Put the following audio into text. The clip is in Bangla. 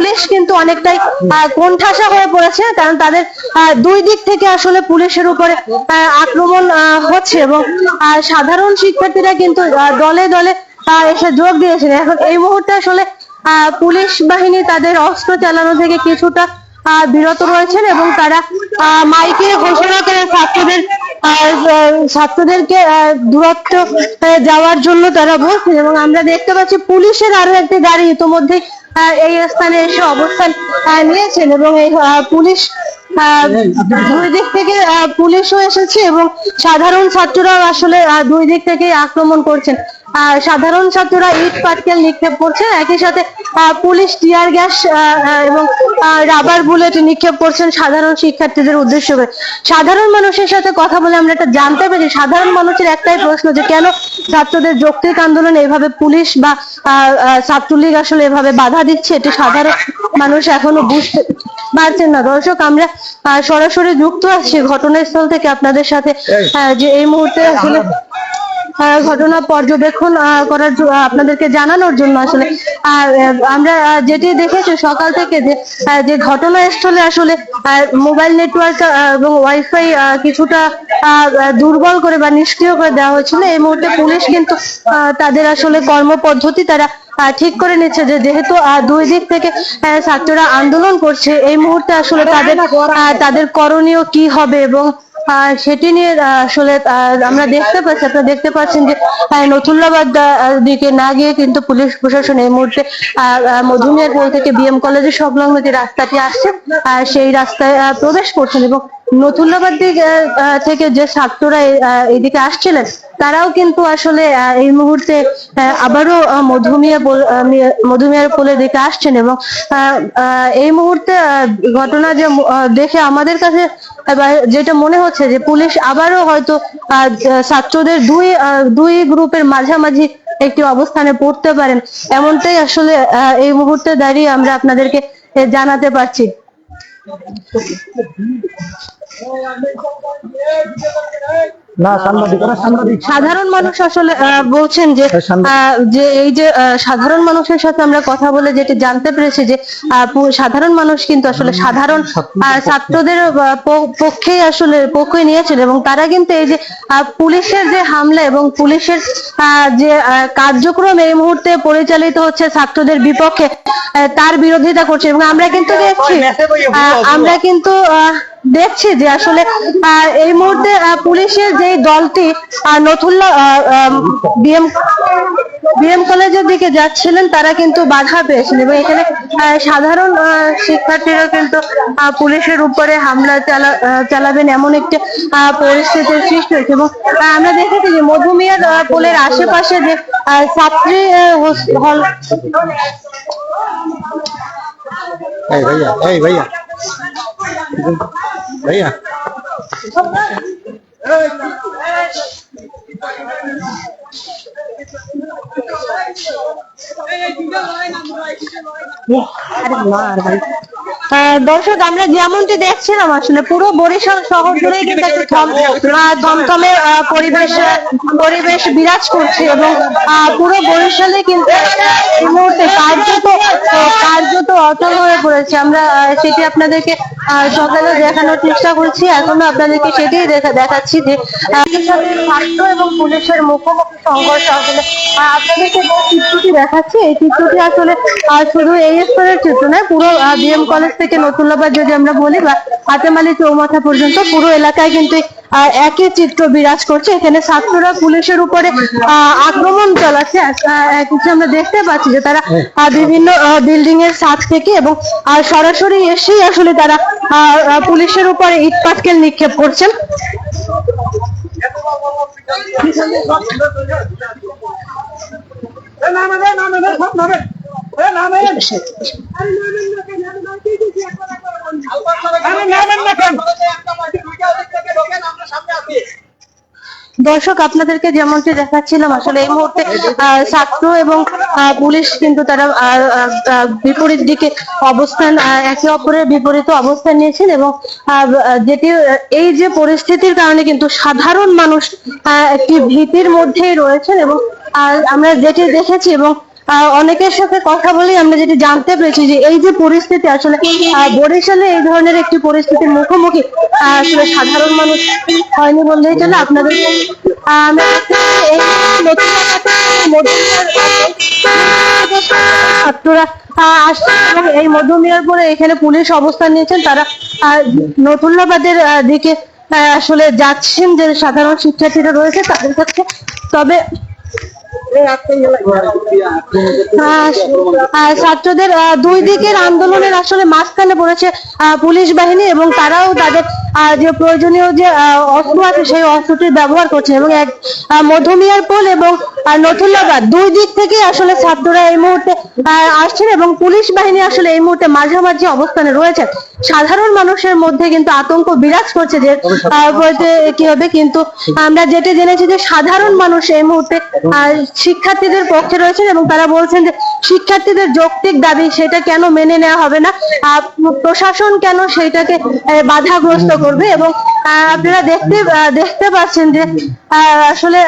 পুলিশ কিন্তু অনেকটাই কোণঠাসা হয়ে পড়েছে, কারণ তাদের দুই দিক থেকে আসলে পুলিশের উপরে আক্রমণ হচ্ছে এবং সাধারণ শিক্ষার্থীরা কিন্তু দলে দলে এসে যোগ দিয়েছেন। এখন এই মুহূর্তে আসলে পুলিশ বাহিনী তাদের অস্ত্র চালানো থেকে কিছুটা বিরত রয়েছেন এবং তারা মাইকে ঘোষণা করে ছাত্রদের আহ, ছাত্রদেরকে দূরত্ব যাওয়ার জন্য তারা বলছেন এবং আমরা দেখতে পাচ্ছি পুলিশের আরও একটি গাড়ি ইতোমধ্যে এই স্থানে এসে অবস্থান নিয়েছেন। এবং এই পুলিশ দুই দিক থেকে পুলিশও এসেছে এবং সাধারণ ছাত্ররাও আসলে দুই দিক থেকে আক্রমণ করছেন। সাধারণ ছাত্ররা ইট পাটকেল নিক্ষেপ করছে। একই সাথে পুলিশ টিয়ার গ্যাস এবং রাবার বুলেট নিক্ষেপ করছেন সাধারণ শিক্ষার্থীদের উদ্দেশ্য। করে সাধারণ মানুষের সাথে কথা বলে আমরা এটা জানতে পেরেছি। সাধারণ মানুষের একটাই প্রশ্ন যে কেন ছাত্রদের যৌক্তিক আন্দোলন এইভাবে পুলিশ বা ছাত্রলীগ আসলে এভাবে বাধা দিচ্ছে? এটি সাধারণ মানুষ এখনও বুঝতে পারছেন না। দর্শক আমরা সরাসরি যুক্ত আছি ঘটনাস্থল থেকে আপনাদের সাথে। যে এই মুহূর্তে আসলে ঘটনা পর্যবেক্ষণ করার আপনাদেরকে জানানোর জন্য আসলে আর আমরা যেটি দেখেছি সকাল থেকে যে যে ঘটনাস্থলে আসলে মোবাইল নেটওয়ার্ক এবং ওয়াইফাই কিছুটা দুর্বল করে বা নিষ্ক্রিয় করে দেওয়া হয়েছিল। এই মুহূর্তে পুলিশ কিন্তু তাদের আসলে কর্মপদ্ধতি তারা ঠিক করে নিচ্ছে যে যেহেতু দুই দিক থেকে ছাত্ররা আন্দোলন করছে, এই মুহূর্তে আসলে তাদের তাদের করণীয় কি হবে এবং সেটি নিয়ে আসলে আমরা দেখতে পাচ্ছি, আপনারা দেখতে পাচ্ছেন যে নথুল্লাবাদ দিকে না গিয়ে কিন্তু পুলিশ প্রশাসন এই মুহূর্তে মধুমিয়ার পোল থেকে বিএম কলেজের সংলগ্ন যে রাস্তাটি আসছে সেই রাস্তায় প্রবেশ করছেন এবং নথুল্লাবাদ দিক থেকে যে ছাত্ররা এদিকে আসছিলেন, তারাও কিন্তু আসলে এই মুহূর্তে আবারও মধুমিয়া মধুমিয়ার পোলের দিকে আসছেন এবং এই মুহূর্তে ঘটনা যে দেখে আমাদের কাছে যেটা মনে হচ্ছে যে পুলিশ আবারও হয়তো ছাত্রদের দুই দুই গ্রুপের মাঝামাঝি একটি অবস্থানে পড়তে পারেন। এমনটাই আসলে এই মুহূর্তে দাঁড়িয়ে আমরা আপনাদেরকে জানাতে পারছি। Não, não, não, não, não, companheiro, eu não sou o meu companheiro. সাংবাদিক সাধারণ মানুষ আসলে বলছেন যে যে এই যে সাধারণ মানুষের সাথে আমরা কথা বলে যেটি জানতে পেরেছি যে সাধারণ মানুষ কিন্তু আসলে সাধারণ ছাত্রদের আহ, প- পক্ষেই আসলে পক্ষে নিয়েছিল এবং তারা কিন্তু এই যে পুলিশের যে হামলা এবং পুলিশের আহ, যে কার্যক্রম এই মুহূর্তে পরিচালিত হচ্ছে ছাত্রদের বিপক্ষে তার বিরোধিতা করছে এবং আমরা কিন্তু দেখছি আমরা কিন্তু আহ, দেখছি যে আসলে এই মুহূর্তে পুলিশের যে দলটি নথুল্লা বিএম বিএম কলেজের দিকে যাচ্ছিলেন, তারা কিন্তু বাধা পেয়েছেন এবং এখানে সাধারণ শিক্ষার্থীরা কিন্তু পুলিশের উপরে হামলা চালা চালাবেন এমন একটি পরিস্থিতির সৃষ্টি হয়েছে এবং আমরা দেখেছি যে মধুমিয়ার পোলের আশেপাশে যে ছাত্রী হল এই ভাইয়া এই ভাইয়া। ভাইয়া আহ, দর্শক আমরা যেমনটি দেখছিলাম আসলে পুরো বরিশাল শহর জুড়েই কিন্তু একটা থম- আহ, থমথমে আহ, পরিবেশ পরিবেশ বিরাজ করছে এবং আহ, পুরো বরিশালে কিন্তু এই মুহূর্তে কার্যত কার্যত অচল হয়ে পড়েছে। আমরা সেটি আপনাদেরকে আহ, সকালে দেখানোর চেষ্টা করছি। এখনও আপনাদেরকে সেটাই দেখা দেখাচ্ছি যে ছাত্র এবং পুলিশের মুখোমুখি সংঘর্ষ আসলে আপনাদেরকে যে চিত্রটি দেখাচ্ছি এই চিত্রটি আসলে শুধু এই স্তরের চিত্র নয় পুরো বিএম কলেজ থেকে নতুল্লাবাদ যদি আমরা বলি বা হাতেমালি চৌমাথা পর্যন্ত পুরো এলাকায় কিন্তু আহ, একই চিত্র বিরাজ করছে। এখানে ছাত্ররা পুলিশের উপরে আহ, আক্রমণ চালাচ্ছে। কিছু আমরা দেখতে পাচ্ছি যে তারা বিভিন্ন বিল্ডিং এর ছাদ থেকে এবং সরাসরি এসেই আসলে তারা পুলিশের উপরে ইট পাটকেল নিক্ষেপ করছেন। দর্শক আপনাদেরকে যেমনটি দেখাচ্ছিলাম আসলে এই মুহূর্তে ছাত্র এবং পুলিশ কিন্তু তারা বিপরীত দিকে অবস্থান একে অপরের বিপরীত অবস্থান নিয়েছেন এবং আহ, যেটি এই যে পরিস্থিতির কারণে কিন্তু সাধারণ মানুষ আহ, একটি ভীতির মধ্যেই রয়েছেন এবং আমরা যেটি দেখেছি এবং অনেকের সাথে কথা বলেই আমরা যেটি জানতে পেরেছি যে এই যে পরিস্থিতি আসলে বরিশালে এই ধরনের একটি পরিস্থিতির মুখোমুখি আসলে সাধারণ মানুষ হয়নি বললেই চলে। আপনাদের ছাত্ররা আসছে এই মধুমিয়ার পরে এখানে পুলিশ অবস্থান নিয়েছেন। তারা নতুল্লাবাদের দিকে আসলে যাচ্ছেন যে সাধারণ শিক্ষার্থীরা রয়েছে তাদের কাছে। তবে ছাত্রদের দুই দিকের আন্দোলনের আসলে মাঝখানে পড়েছে পুলিশ বাহিনী এবং তারাও তাদের আহ, যে প্রয়োজনীয় যে অস্ত্র আছে সেই অস্ত্রটির ব্যবহার করছে এবং এক আহ, মধুমিয়ার পোল এবং নথুল্লাবাদ দুই দিক থেকে আসলে ছাত্ররা এই মুহূর্তে আসছেন এবং পুলিশ বাহিনী আসলে এই মুহূর্তে মাঝামাঝি অবস্থানে রয়েছে। সাধারণ মানুষের মধ্যে কিন্তু আতঙ্ক বিরাজ করছে যে কি হবে কিন্তু আমরা যেটা জেনেছি যে সাধারণ মানুষ এই মুহূর্তে শিক্ষার্থীদের পক্ষে রয়েছেন এবং তারা বলছেন যে শিক্ষার্থীদের যৌক্তিক দাবি সেটা কেন মেনে নেওয়া হবে না? প্রশাসন কেন সেটাকে বাধাগ্রস্ত করবে এবং আপনারা দেখতে দেখতে পাচ্ছেন যে আসলে